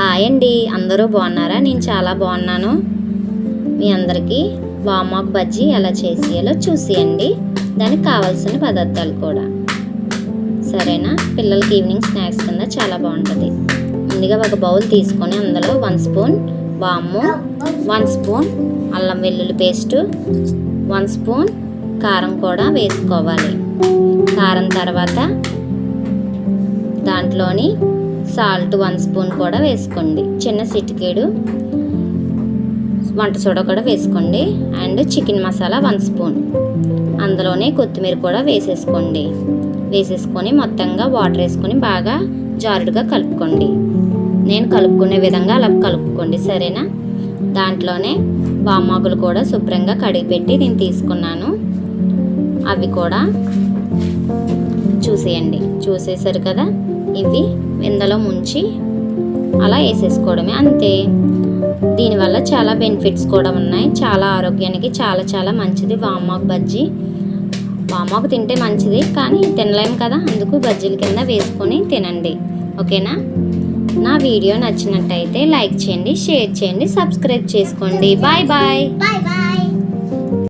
Hi అండి. అందరూ బాగున్నారా? నేను చాలా బాగున్నాను. మీ అందరికీ వామాక్ బజ్జీ ఎలా చేసేయాలో చూసేయండి. దానికి కావాల్సిన పదార్థాలు కూడా. సరేనా? పిల్లలకి ఈవినింగ్ స్నాక్స్ కింద చాలా బాగుంటుంది. ముందుగా ఒక బౌల్ తీసుకొని అందులో వన్ స్పూన్ వాము వన్ స్పూన్ అల్లం వెల్లుల్లి పేస్ట్ వన్ స్పూన్ కారం కూడా వేసుకోవాలి. కారం తర్వాత దాంట్లోని సాల్ట్ వన్ స్పూన్ కూడా వేసుకోండి. చిన్న సిటికేడు వంట సోడా కూడా వేసుకోండి. And chicken masala one spoon. అందులోనే కొత్తిమీర కూడా వేసేసుకోండి. వేసేసుకొని మొత్తంగా వాటర్ వేసుకొని బాగా జారుడుగా కలుపుకోండి. నేను కలుపుకునే విధంగా అలా కలుపుకోండి సరేనా? దాంట్లోనే వామాకులు కూడా శుభ్రంగా కడిగి పెట్టి నేను తీసుకున్నాను. అవి కూడా చూసేయండి. చూసేసారు కదా? ఇవి ఇందులో ముంచి అలా వేసేసుకోవడమే. అంతే. దీనివల్ల చాలా బెనిఫిట్స్ కూడా ఉన్నాయి. చాలా ఆరోగ్యానికి చాలా చాలా మంచిది. వామాకు బజ్జీ. వామాకు తింటే మంచిది కానీ తినలేం కదా? అందుకు బజ్జీల కింద వేసుకొని తినండి. ఓకేనా? నా వీడియో నచ్చినట్టయితే లైక్ చేయండి షేర్ చేయండి సబ్స్క్రైబ్ చేసుకోండి. బాయ్. Bye bye.